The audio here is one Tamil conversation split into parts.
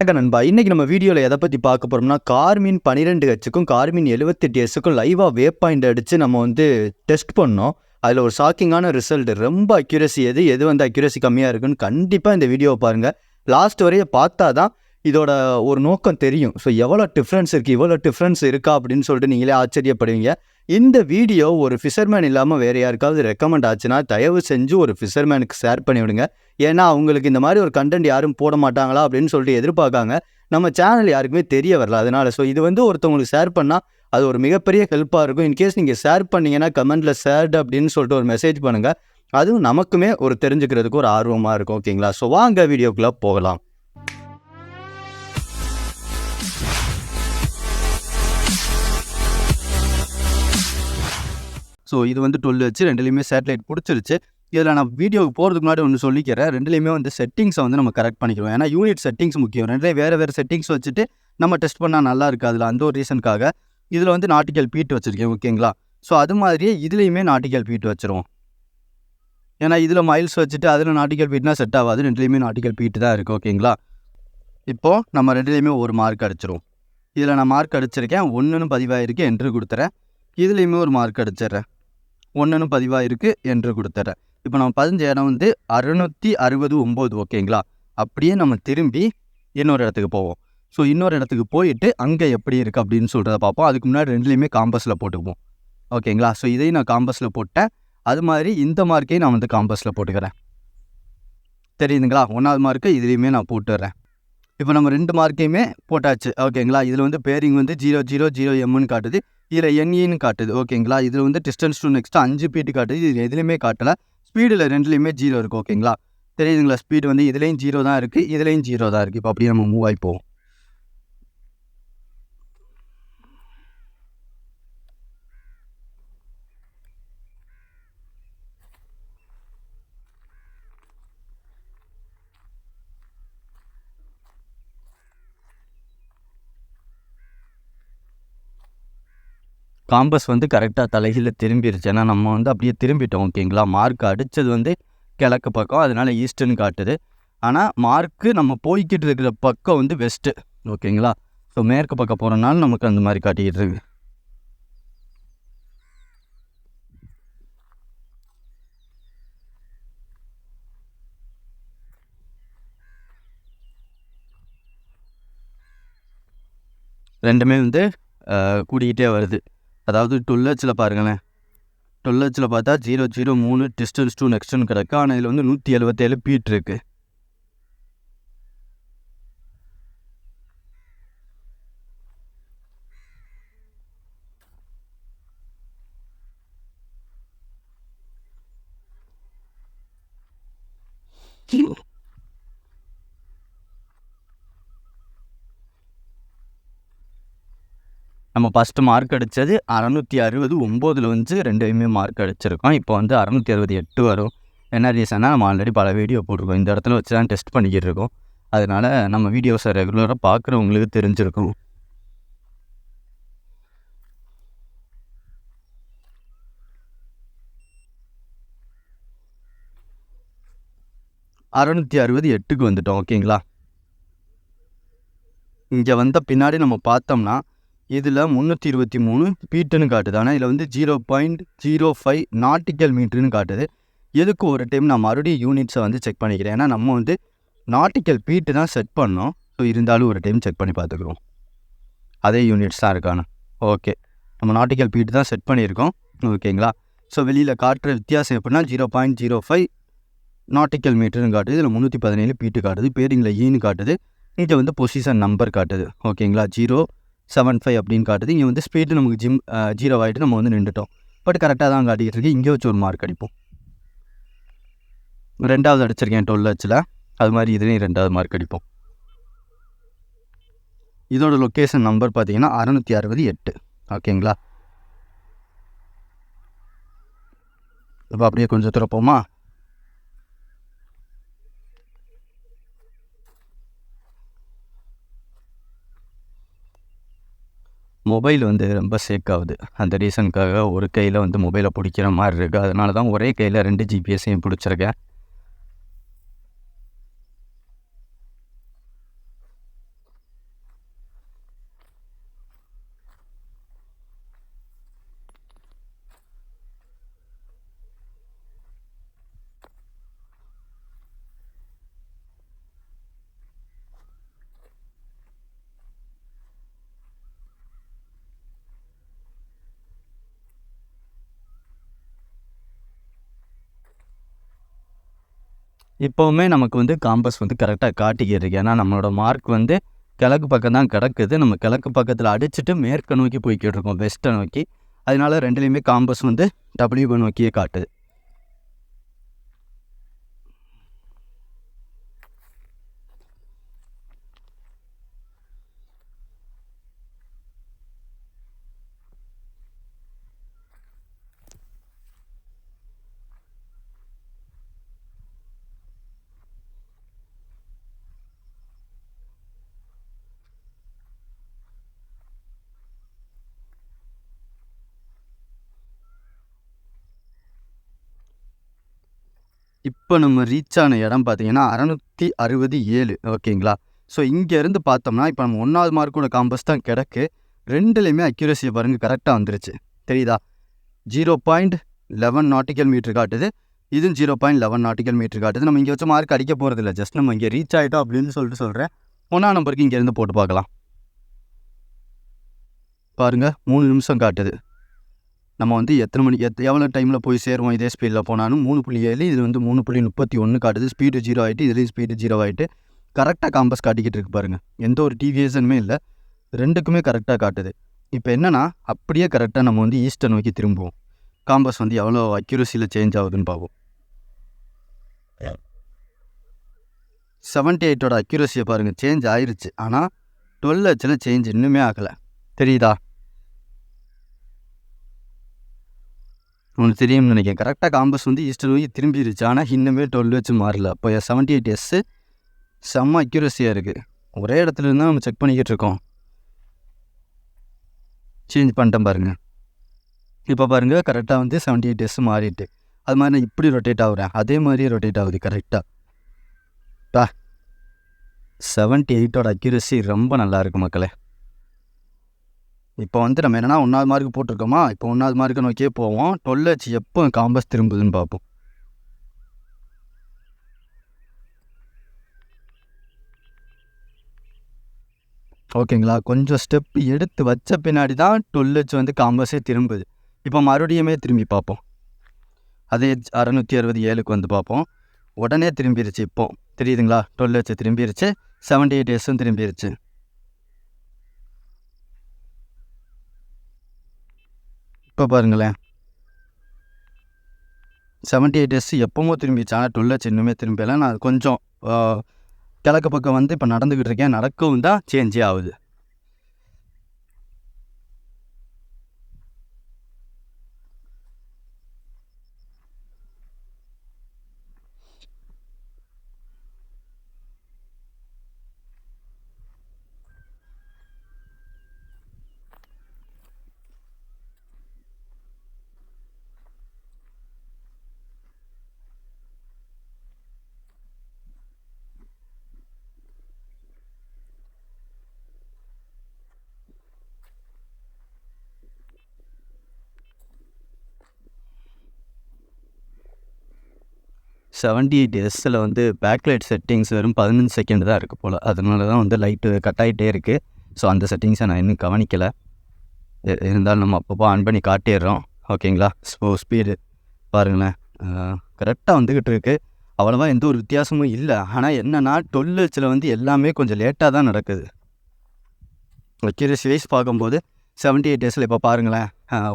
வணக்கம் நண்பா. இன்னைக்கு நம்ம வீடியோவில் எதை பற்றி பார்க்க போகிறோம்னா கார்மின் பன்னிரெண்டு ஹெச்சுக்கும் கார்மின் எழுபத்தெட்டு ஹெச்சுக்கும் லைவாக வே பாயிண்ட் அடித்து நம்ம வந்து டெஸ்ட் பண்ணோம். அதில் ஒரு ஷாக்கிங்கான ரிசல்ட் ரொம்ப அக்யூரசி எது? எது வந்து அக்யூரசி கம்மியாக இருக்குன்னு கண்டிப்பாக இந்த வீடியோவை பாருங்கள் லாஸ்ட் வரைய பார்த்தா தான் இதோட ஒரு நோக்கம் தெரியும். ஸோ எவ்வளோ டிஃப்ரென்ஸ் இருக்குது இவ்வளோ டிஃப்ரென்ஸ் இருக்கா அப்படின்னு சொல்லிட்டு நீங்களே ஆச்சரியப்படுவீங்க. இந்த வீடியோ ஒரு ஃபிஷர்மேன் இல்லாமல் வேறு யாருக்காவது ரெக்கமெண்ட் ஆச்சுன்னா தயவு செஞ்சு ஒரு ஃபிஷர்மேனுக்கு ஷேர் பண்ணிவிடுங்க. ஏன்னா அவங்களுக்கு இந்த மாதிரி ஒரு கண்டென்ட் யாரும் போட மாட்டாங்களா அப்படின்னு சொல்லிட்டு எதிர்பார்க்காங்க. நம்ம சேனல் யாருக்குமே தெரிய வரல அதனால். ஸோ இது வந்து ஒருத்தவங்களுக்கு ஷேர் பண்ணால் அது ஒரு மிகப்பெரிய ஹெல்ப்பாக இருக்கும். இன்கேஸ் நீங்கள் ஷேர் பண்ணிங்கன்னா கமெண்ட்டில் ஷேர்டு அப்படின்னு சொல்லிட்டு ஒரு மெசேஜ் பண்ணுங்கள் அதுவும் நமக்குமே ஒரு தெரிஞ்சுக்கிறதுக்கு ஒரு ஆர்வமாக இருக்கும் ஓகேங்களா ஸோ வாங்க வீடியோக்குள்ளே போகலாம். ஸோ இது வந்து டுவெல் வச்சு ரெண்டுலேயுமே சேட்டலைட் பிடிச்சிருச்சு. இதில் நான் வீடியோக்கு போகிறதுக்கு முன்னாடி ஒன்று சொல்லிக்கிறேன். ரெண்டுலேயுமே வந்து செட்டிங்ஸை வந்து நம்ம கரெக்ட் பண்ணிக்கிறோம். ஏன்னா யூனிட் செட்டிங்ஸ் முக்கியம். ரெண்டுலேயும் வேறு வேறு செட்டிங்ஸ் வச்சுட்டு நம்ம டெஸ்ட் பண்ணால் நல்லா இருக்காதுல அந்த ஒரு ரீசனுக்காக இதில் வந்து நாட்டிக்கல் பீட் வச்சுருக்கேன் ஓகேங்களா ஸோ அது மாதிரியே இதுலேயுமே நாட்டிக்கல் பீட் வச்சுருவோம். ஏன்னா இதில் மைல்ஸ் வச்சுட்டு அதில் நாட்டிக்கல் பீட்னா செட் ஆகாது. ரெண்டுலேயுமே நாட்டிக்கல் பீட்டு தான் இருக்குது ஓகேங்களா இப்போது நம்ம ரெண்டுலேயுமே ஒரு மார்க் அடிச்சிரும் இதில் நான் மார்க் அடிச்சிருக்கேன். ஒன்றுன்னு பதிவாயிருக்கு என்று கொடுத்துறேன். இதுலேயுமே ஒரு மார்க் அடிச்சிடுறேன். ஒன்றுன்னு பதிவாயிருக்கு என்று கொடுத்துட்றேன் இப்போ நம்ம பதிஞ்ச இடம் வந்து அறுநூற்றி அறுபது ஒம்பது ஓகேங்களா? அப்படியே நம்ம திரும்பி இன்னொரு இடத்துக்கு போவோம். ஸோ இன்னொரு இடத்துக்கு போயிட்டு அங்கே எப்படி இருக்குது அப்படின்னு சொல்கிறத பார்ப்போம். அதுக்கு முன்னாடி ரெண்டுலேயுமே காம்பஸில் போட்டுக்குவோம். ஓகேங்களா? ஸோ இதையும் நான் காம்பஸில் போட்டேன். அது மாதிரி இந்த மார்க்கையும் நான் வந்து காம்பஸில் போட்டுக்கிறேன். தெரியுதுங்களா? ஒன்றாவது மார்க்கு இதுலேயுமே நான் போட்டுடுறேன் இப்போ நம்ம ரெண்டு மார்க்கையுமே போட்டாச்சு. ஓகேங்களா? இதில் வந்து பேரிங் வந்து ஜீரோ ஜீரோ ஜீரோ எம்னு காட்டுது. இதில் என்இன்னு e காட்டுது. ஓகேங்களா? இதில் வந்து டிஸ்டன்ஸ் டு நெக்ஸ்ட் அஞ்சு பீட்டு காட்டுது. இது எதுலேயுமே காட்டலை. ஸ்பீடில் ரெண்டுலேயுமே ஜீரோ இருக்குது ஓகேங்களா? தெரியுதுங்களா? ஸ்பீடு வந்து இதுலேயும் ஜீரோ தான் இருக்குது இதுலேயும் ஜீரோ தான் இருக்குது இப்போ அப்படியே நம்ம மூவ் ஆகி போவோம். காம்பஸ் வந்து கரெக்டாக தலைகீழ திரும்பிடுச்சு ஏன்னா நம்ம வந்து அப்படியே திரும்பிட்டோம் ஓகேங்களா மார்க் அடித்தது வந்து கிழக்கு பக்கம் அதனால ஈஸ்டர்னு காட்டுது. ஆனால் மார்க்கு நம்ம போய்கிட்டு இருக்கிற பக்கம் வந்து வெஸ்ட்டு ஓகேங்களா ஸோ மேற்கு பக்கம் போகிறனால நமக்கு அந்த மாதிரி காட்டிக்கிட்டு இருக்கு. ரெண்டுமே வந்து கூடிக்கிட்டே வருது. அதாவது டுவெல் பாருங்களேன். டுவெல் பார்த்தா ஜீரோ ஜீரோ மூணு டிஸ்டன்ஸ் டூ நெக்ஸ்ட்னு கிடக்கு. ஆனால் இதில் வந்து நூற்றி எழுபத்தேழு பீட் இருக்குது நம்ம ஃபஸ்ட்டு மார்க் அடித்தது அறநூற்றி அறுபது ஒம்போதில் வந்து ரெண்டுமே மார்க் அடிச்சிருக்கோம். இப்போ வந்து அறநூற்றி அறுபது எட்டு வரும். என்ன ரீசன்னா நம்ம ஆல்ரெடி பல வீடியோ போட்டிருக்கோம். இந்த இடத்துல வச்சு தான் டெஸ்ட் பண்ணிக்கிட்டு இருக்கோம். அதனால் நம்ம வீடியோஸை ரெகுலராக பார்க்குறவங்களுக்கு தெரிஞ்சிருக்கும். அறநூற்றி அறுபது எட்டுக்கு வந்துட்டோம் ஓகேங்களா இங்கே வந்த பின்னாடி நம்ம பார்த்தோம்னா இதில் முந்நூற்றி இருபத்தி மூணு பீட்டுன்னு காட்டுது. ஆனால் இதில் வந்து zero point zero five nautical மீட்ருன்னு காட்டுது. எதுக்கு ஒரு டைம் நான் மறுபடியும் யூனிட்ஸை வந்து செக் பண்ணிக்கிறேன்? ஏன்னா நம்ம வந்து நாட்டிக்கல் பீட்டு தான் செட் பண்ணோம். ஸோ இருந்தாலும் ஒரு டைம் செக் பண்ணி பார்த்துக்குறோம் அதே யூனிட்ஸ் தான் இருக்கானு. ஓகே நம்ம நாட்டிக்கல் பீட்டு தான் செட் பண்ணியிருக்கோம். ஓகேங்களா ஸோ வெளியில் காட்டுற வித்தியாசம் எப்படின்னா zero point zero five nautical மீட்டர்னு காட்டுது. இதில் முந்நூற்றி பதினேழு பீட்டு காட்டுது. பேரிங்கில் ஈன்னு e காட்டுது. இங்கே வந்து பொசிஷன் நம்பர் காட்டுது. ஓகேங்களா ஜீரோ செவன் ஃபைவ் அப்படின்னு காட்டுது. இங்கே வந்து ஸ்பீடு நமக்கு ஜிம் ஜீரோ ஆகிட்டு நம்ம வந்து நின்றுட்டோம். பட் கரெக்டாக தான் காட்டிகிட்டு இருக்கு. இங்கே வச்சு ஒரு மார்க் அடிப்போம். ரெண்டாவது அடிச்சிருக்கேன் டுவெல் ஹச்சில் அது மாதிரி இதுலேயும் ரெண்டாவது மார்க் அடிப்போம். இதோட லொக்கேஷன் நம்பர் பார்த்தீங்கன்னா அறநூற்றி அறுபது எட்டு. ஓகேங்களா? இப்போ அப்படியே கொஞ்சம் திறப்போமா? மொபைல் வந்து ரொம்ப சேக் ஆகுது. அந்த ரீசனுக்காக ஒரு கையில் வந்து மொபைலை பிடிக்கிற மாதிரி இருக்குது அதனால தான் ஒரே கையில் ரெண்டு ஜிபிஎஸ்ஸையும் பிடிச்சிருக்கேன். இப்போவுமே நமக்கு வந்து காம்பஸ் வந்து கரெக்டாக காட்டிக்கிட்டு இருக்கு ஏன்னா நம்மளோட மார்க் வந்து கிழக்கு பக்கம் தான் கிடக்குது. நம்ம கிழக்கு பக்கத்தில் அடிச்சுட்டு மேற்கு நோக்கி போய்கிட்டு இருக்கோம் வெஸ்ட்டை நோக்கி. அதனால ரெண்டுலேயுமே காம்பஸ் வந்து டபிள்யூ நோக்கியே காட்டுது. இப்போ நம்ம ரீச் ஆன இடம் பார்த்தீங்கன்னா அறநூற்றி அறுபது ஏழு ஓகேங்களா? ஸோ இங்கேருந்து பார்த்தோம்னா இப்போ நம்ம ஒன்றாவது மார்க்கோட காம்பஸ் தான் கிடக்கு. ரெண்டுலேயுமே அக்யூரஸியை பாருங்கள் கரெக்டாக வந்துருச்சு. தெரியுதா? Zero point eleven nautical metre காட்டுது. இதுவும் zero point eleven nautical metre காட்டுது. நம்ம இங்கே வச்ச மார்க் அடிக்க போகிறதில்ல ஜஸ்ட் நம்ம இங்கே ரீச் ஆகிட்டோம் அப்படின்னு சொல்லிட்டு சொல்கிறேன் ஒன்றா நம்பருக்கு இங்கேருந்து போட்டு பார்க்கலாம். பாருங்கள் மூணு நிமிஷம் காட்டுது. நம்ம வந்து எத்தனை மணி எத் எவ்வளோ டைமில் போய் சேருவோம் இதே ஸ்பீடில் போனாலும் மூணு புள்ளி ஏழு இது வந்து மூணு புள்ளி முப்பத்தி ஒன்று காட்டுது. ஸ்பீடு ஜீரோ ஆகிட்டு இதுலேயும் ஸ்பீடு ஜீரோ ஆகிட்டு கரெக்டாக காம்பஸ் காட்டிக்கிட்டு இருக்கு பாருங்கள் எந்த ஒரு டிவியேஷனுமே இல்லை. ரெண்டுக்குமே கரெக்டாக காட்டுது. இப்போ என்னென்னா அப்படியே கரெக்டாக நம்ம வந்து ஈஸ்டர் நோக்கி திரும்புவோம். காம்பஸ் வந்து எவ்வளோ அக்யூரஸியில் சேஞ்ச் ஆகுதுன்னு பார்ப்போம் செவன்ட்டி எயிட்டோட அக்யூரஸியை பாருங்கள் சேஞ்ச் ஆயிடுச்சு ஆனால் டுவெல் ஹெச்சில் சேஞ்ச் இன்னுமே ஆகலை. தெரியுதா? உங்களுக்கு தெரியும்னு நினைக்கிறேன். கரெக்டாக காம்பஸ் வந்து ஈஸ்டர் நோக்கி திரும்பிடுச்சு ஆனால் இன்னுமே டுவெல் வச்சு மாறல. இப்போ செவன்ட்டி எயிட் எஸ்ஸு செம்ம அக்யூரஸியாக இருக்குது ஒரே இடத்துல இருந்தால் நம்ம செக் பண்ணிக்கிட்டு இருக்கோம். சேஞ்ச் பண்ணிட்டேன் பாருங்கள் இப்போ பாருங்கள் கரெக்டாக வந்து செவன்ட்டி எயிட் எஸ் மாறிட்டு. அது மாதிரி நான் இப்படி ரொட்டேட் ஆகுறேன். அதே மாதிரியே ரொட்டேட் ஆகுது கரெக்டாக பா. செவன்ட்டி எயிட்டோட அக்யூரஸி ரொம்ப நல்லா இருக்கு மக்களே. இப்போ வந்து நம்ம என்னென்னா ஒன்றாவது மார்க் போட்டிருக்கோமா? இப்போ ஒன்றாவது மார்க்கு நோக்கியே போவோம். டுவெல் ஹெச் எப்போ காம்பஸ் திரும்புதுன்னு பார்ப்போம். ஓகேங்களா? கொஞ்சம் ஸ்டெப் எடுத்து வச்ச பின்னாடி தான் டுவெல் ஹெச் வந்து காம்பஸே திரும்புது. இப்போ மறுபடியுமே திரும்பி பார்ப்போம். அதே அறநூற்றி அறுபது ஏழுக்கு வந்து பார்ப்போம். உடனே திரும்பிடுச்சு இப்போது தெரியுதுங்களா? டுவெல் ஹெச் திரும்பிடுச்சு செவன்ட்டி எயிட் எஸ்ஸும் திரும்பிருச்சு. இப்போ பாருங்களேன். செவன்ட்டி எயிட் எஸ் எப்பவும் திரும்பிச்சு ஆனால் டுவெல் ஹெச் இன்னுமே திரும்பலாம் நான் கொஞ்சம் கிழக்கு பக்கம் வந்து இப்போ நடந்துக்கிட்டு இருக்கேன். நடக்கவும் தான் சேஞ்சே ஆகுது. செவன்ட்டி எயிட் எஸ்ஸில் வந்து பேக்லைட் செட்டிங்ஸ் வெறும் பதினஞ்சு செகண்ட் தான் இருக்குது போல். அதனால தான் வந்து லைட்டு கட் ஆகிட்டே இருக்குது ஸோ அந்த செட்டிங்ஸை நான் இன்னும் கவனிக்கலை. இருந்தாலும் நம்ம அப்பப்போ ஆன் பண்ணி காட்டிடுறோம். ஓகேங்களா ஸோ ஸ்பீடு பாருங்களேன். கரெக்டாக வந்துக்கிட்டு இருக்கு. அவ்வளோவா எந்த ஒரு வித்தியாசமும் இல்லை. ஆனால் என்னென்னா டுவெல் ஹெச்சில் வந்து எல்லாமே கொஞ்சம் லேட்டாக தான் நடக்குது. அக்யூரசி வைஸ் பார்க்கும்போது செவன்ட்டி எயிட் டேஸில் இப்போ பாருங்களேன்.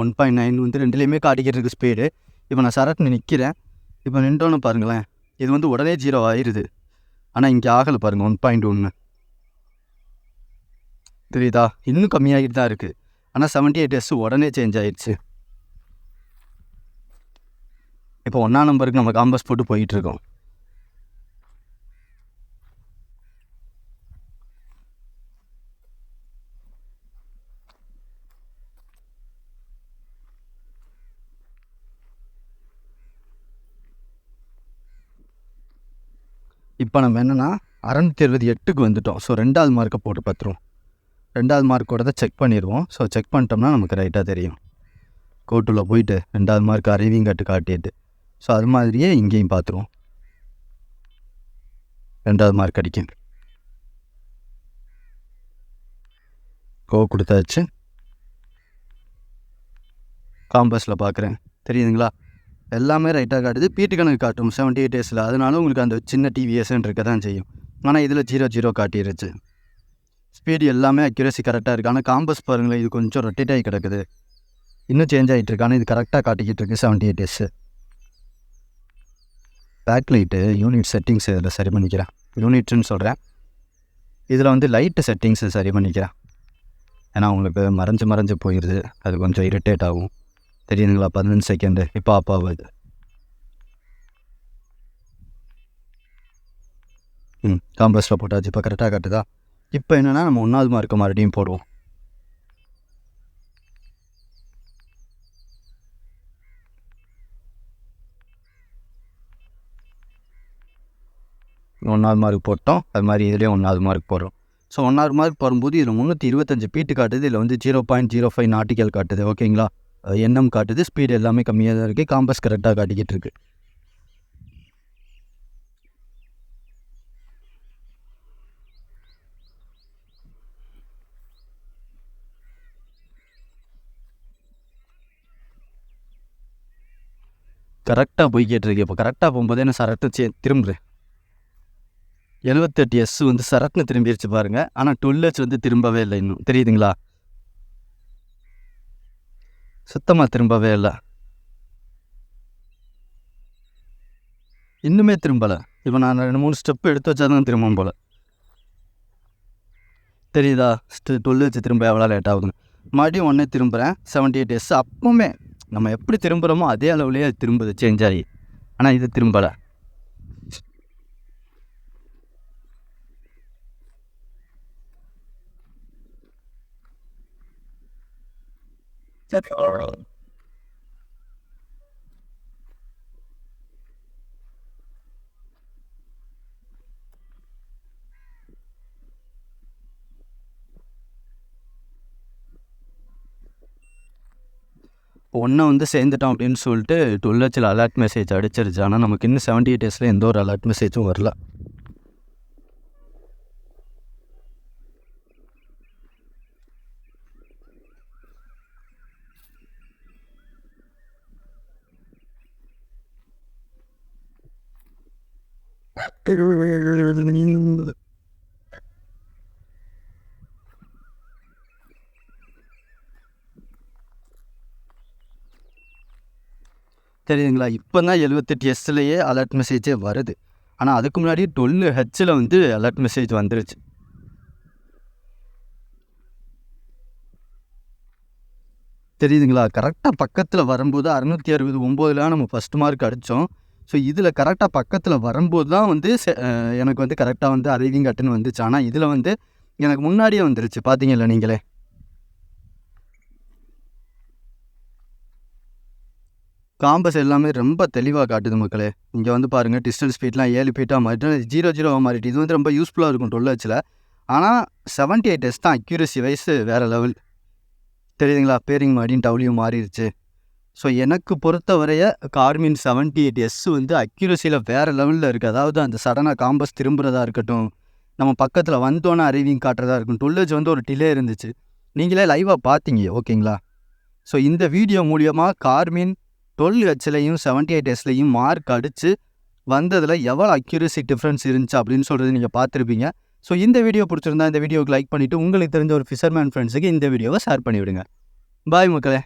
ஒன் பாயிண்ட் நைன் வந்து ரெண்டுலேயுமே காட்டிக்கிட்டு இருக்கு ஸ்பீடு இப்போ நான் சரட்னு நிற்கிறேன் இப்போ நின்றோன்னு பாருங்களேன். இது வந்து உடனே ஜீரோ ஆயிடுது ஆனால் இங்கே ஆகலை பாருங்கள் ஒன் பாயிண்ட் ஒன்று தெரியுதா? இன்னும் கம்மியாகிட்டு தான் இருக்குது ஆனால் செவன்ட்டி எயிட் டேஸ் உடனே சேஞ்ச் ஆகிடுச்சு இப்போ ஒன்றா நம்பருக்கு நம்ம காம்பஸ் போட்டு போயிட்டுருக்கோம் இப்போ நம்ம என்னென்னா அறநூற்றி இருபது எட்டுக்கு வந்துட்டோம். ஸோ ரெண்டாவது மார்க்கை போட்டு பார்த்துருவோம் ரெண்டாவது மார்க்கோட தான் செக் பண்ணிடுவோம். ஸோ செக் பண்ணிட்டோம்னா நமக்கு ரைட்டாக தெரியும். கோர்ட்டில் போயிட்டு ரெண்டாவது மார்க் அறிவியும் கட்டு காட்டிட்டு. ஸோ அது மாதிரியே இங்கேயும் பார்த்துருவோம் ரெண்டாவது மார்க் அடிக்கும் கோ கொடுத்தாச்சு. காம்பஸில் பார்க்குறேன் தெரியுதுங்களா? எல்லாமே ரைட்டாக காட்டுது. பீட்டு கணக்கு காட்டும் செவன்ட்டி எயிட் டேஸில் அதனால உங்களுக்கு அந்த சின்ன டிவிஎஸ்ன்னு இருக்க தான் செய்யும். ஆனால் இதில் ஜீரோ ஜீரோ காட்டிருச்சு. ஸ்பீடு எல்லாமே அக்யூரசி கரெக்டாக இருக்குது ஆனால் காம்பஸ் பாருங்களேன் இது கொஞ்சம் ரொட்டேட் ஆகி கிடக்குது. இன்னும் சேஞ்ச் ஆகிட்டு இருக்கு. ஆனால் இது கரெக்டாக காட்டிக்கிட்டு இருக்கு செவன்ட்டி எயிட் டேஸு பேக் லைட்டு யூனிட் செட்டிங்ஸ் இதில் சரி பண்ணிக்கிறேன். யூனிட்ஸ்னு சொல்கிறேன் இதில் வந்து லைட்டு செட்டிங்ஸு சரி பண்ணிக்கிறேன். ஏன்னா உங்களுக்கு மறைஞ்சு மறைஞ்சு போயிடுது அது கொஞ்சம் இரிட்டேட் ஆகும். தெரியுதுங்களா? பதினஞ்சு செகண்டு இப்போ ஆப் ஆகுது. ம் காம்பஸில் போட்டாச்சு. இப்போ கரெக்டாக காட்டுதா? இப்போ என்னென்னா நம்ம ஒன்றாவது மார்க்கு மறுபடியும் போடுவோம். ஒன்றாவது மார்க் போட்டோம். அது மாதிரி இதுலேயும் ஒன்றாவது மார்க் போடுறோம். ஸோ ஒன்றாவது மார்க் போடும்போது இதில் முந்நூற்றி இருபத்தஞ்சு பீட்டு காட்டுது. இதில் வந்து zero point zero five nautical காட்டுது. ஓகேங்களா எண்ணம் காட்டுது ஸ்பீடு எல்லாமே கம்மியாக தான் இருக்குது காம்பஸ் கரெக்டாக காட்டிக்கிட்டு இருக்கு. கரெக்டாக போய் கேட்டிருக்கு இப்போ கரெக்டாக போகும்போது என்ன சரட்டு சே திரும்புறேன் எழுபத்தெட்டு எஸ் வந்து சரக்குன்னு திரும்பிடுச்சு பாருங்கள் ஆனால் டுவெல் ஹெச் வந்து திரும்பவே இல்லை இன்னும். தெரியுதுங்களா? சுத்தமாக திரும்பவே இல்லை. இன்னுமே திரும்பலை. இப்போ நான் ரெண்டு மூணு ஸ்டெப் எடுத்து வச்சா தான் திரும்பவும் போல. தெரியுதா? டுவெல் வச்சு திரும்ப எவ்வளோ லேட் ஆகுதுன்னு. மறுபடியும் ஒன்றே திரும்புகிறேன் செவன்ட்டி எயிட் எஸ் அப்பவுமே நம்ம எப்படி திரும்புகிறோமோ அதே அளவுலேயே அது திரும்புது சேஞ்ச் ஆகி. ஆனால் இது திரும்பலை. ஒன்றை வந்து சேர்ந்துட்டோம் அப்படின்னு சொல்லிட்டு டுவெல் ஹெச்சில் அலர்ட் மெசேஜ் அடிச்சிருச்சு. ஆனால் நமக்கு இன்னும் செவன்ட்டி எயிட் டேஸில் எந்த ஒரு அலர்ட் மெசேஜும் வரல. தெரியுதுங்களா? இப்போ தான் எழுபத்தெட்டு எஸ்லேயே அலர்ட் மெசேஜே வருது. ஆனால் அதுக்கு முன்னாடி டுவெல் ஹெச்சில் வந்து அலர்ட் மெசேஜ் வந்துருச்சு. தெரியுதுங்களா? கரெக்டாக பக்கத்தில் வரும்போது அறநூற்றி அறுபது ஒம்போதில் நம்ம ஃபஸ்ட் மார்க் அடித்தோம் ஸோ இதில் கரெக்டாக பக்கத்தில் வரும்போது தான் வந்து எனக்கு வந்து கரெக்டாக வந்து அரைவிங் கட்டுன்னு வந்துச்சு. ஆனால் இதில் வந்து எனக்கு முன்னாடியே வந்துருச்சு. பார்த்தீங்கல்ல நீங்களே? காம்பஸ் எல்லாமே ரொம்ப தெளிவாக காட்டுது மக்களே. இங்கே வந்து பாருங்கள் டிஸ்டல் ஸ்பீட்லாம் ஏழு ஃபீட்டாக மாறிட்டு ஜீரோ ஜீரோவாக மாறிட்டு. இது வந்து ரொம்ப யூஸ்ஃபுல்லாக இருக்கும் டொல் வச்சில். ஆனால் செவன்ட்டி எயிட் எஸ் தான் அக்யூரசி வைஸ் வேறு லெவல் தெரியுதுங்களா? பேரிங் மாடியும் டவுலியும் மாறிடுச்சு ஸோ எனக்கு பொறுத்தவரைய கார்மின் செவன்ட்டி எயிட் எஸ் வந்து அக்யூரஸியில் வேறு லெவலில் இருக்குது அதாவது அந்த சடனாக காம்பஸ் திரும்புறதா இருக்கட்டும் நம்ம பக்கத்தில் வந்தோன்னே அறிவிங் காட்டுறதா இருக்கும் டுல்லேஜ் வந்து ஒரு டிலே இருந்துச்சு. நீங்களே லைவாக பார்த்தீங்க ஓகேங்களா? ஸோ இந்த வீடியோ மூலியமாக கார்மின் டுவெல் ஹெச்லையும் செவன்ட்டி எயிட் எஸ்லையும் மார்க் அடித்து வந்ததில் எவ்வளோ அக்யூரசி டிஃப்ரென்ஸ் இருந்துச்சு அப்படின்னு சொல்கிறது நீங்கள் பார்த்துருப்பீங்க. ஸோ இந்த வீடியோ பிடிச்சிருந்தா இந்த வீடியோக்கு லைக் பண்ணிவிட்டு உங்களுக்கு தெரிஞ்ச ஒரு ஃபிஷர்மேன் ஃப்ரெண்ட்ஸுக்கு இந்த வீடியோவை ஷேர் பண்ணிவிடுங்க. பாய் மக்களே.